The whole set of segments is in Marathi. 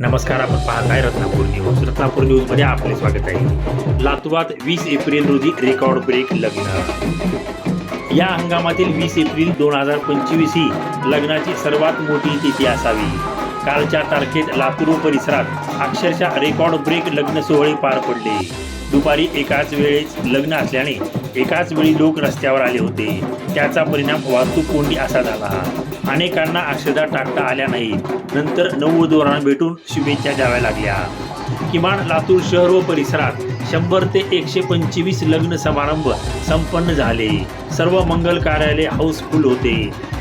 नमस्कार आपण पाहत आहे रत्नापूर न्यूज रत्नापूर न्यूजमध्ये आपले स्वागत आहे. लातूरात वीस एप्रिल रोजी रेकॉर्ड ब्रेक लग्न. या हंगामातील वीस एप्रिल दोन हजार पंचवीस ही लग्नाची सर्वात मोठी तिथी असावी. कालच्या तारखेत लातूर परिसरात अक्षरशः रेकॉर्ड ब्रेक लग्न सोहळे पार पडले. दुपारी एकाच वेळेस लग्न असल्याने एकाच वेळी लोक रस्त्यावर आले होते. त्याचा परिणाम वाहतूक कोंडी असा झाला. अनेकांना अक्षदा टाकता आल्या नाहीत. नंतर नऊ धोरण भेटून शुभेच्छा द्याव्या लागल्या. किमान लातूर शहर व परिसरात शंभर ते एकशे पंचवीस लग्न समारंभ संपन्न झाले. सर्व मंगल कार्यालय हाऊसफुल होते.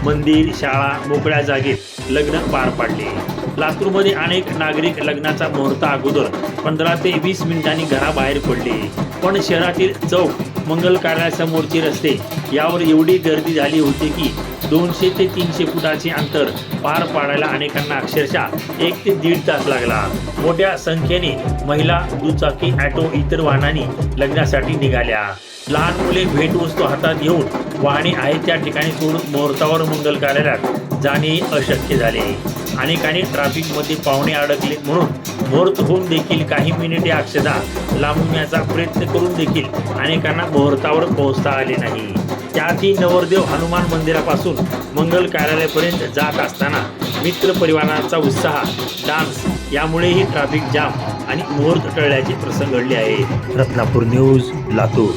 मंदिर शाळा मोकळ्या जागेत लग्न पार पाडले. लातूरमध्ये अनेक नागरिक लग्नाचा मुहूर्त अगोदर पंधरा ते वीस मिनिटांनी घराबाहेर पडले. पण शहरातील चौक मंगल कार्यालयासमोरचे रस्ते यावर एवढी गर्दी झाली होती की दोनशे ते तीनशे फुटाचे अंतर पार पाडायला अनेकांना अक्षरशः एक ते दीड तास लागला. मोठ्या संख्येने महिला दुचाकी ॲटो इतर वाहनांनी लग्नासाठी निघाल्या. लहान मुले भेटवस्तू हातात घेऊन वाहने आहेत त्या ठिकाणी सोडून मुहूर्तावर मंगल कार्यालयात जाणे अशक्य झाले. अनेकांनी ट्रॅफिकमध्ये पाहुणे अडकले म्हणून मुहूर्त होऊन देखील काही मिनिटे अक्षदा लांबण्याचा प्रयत्न करून देखील अनेकांना मुहूर्तावर पोहोचता आले नाही. त्यातही नवरदेव हनुमान मंदिरापासून मंगल कार्यालयापर्यंत जात असताना मित्रपरिवाराचा उत्साह डान्स यामुळेही ट्रॅफिक जाम आणि मुहूर्त टळल्याचे प्रसंग घडले आहे रत्नापूर न्यूज लातूर.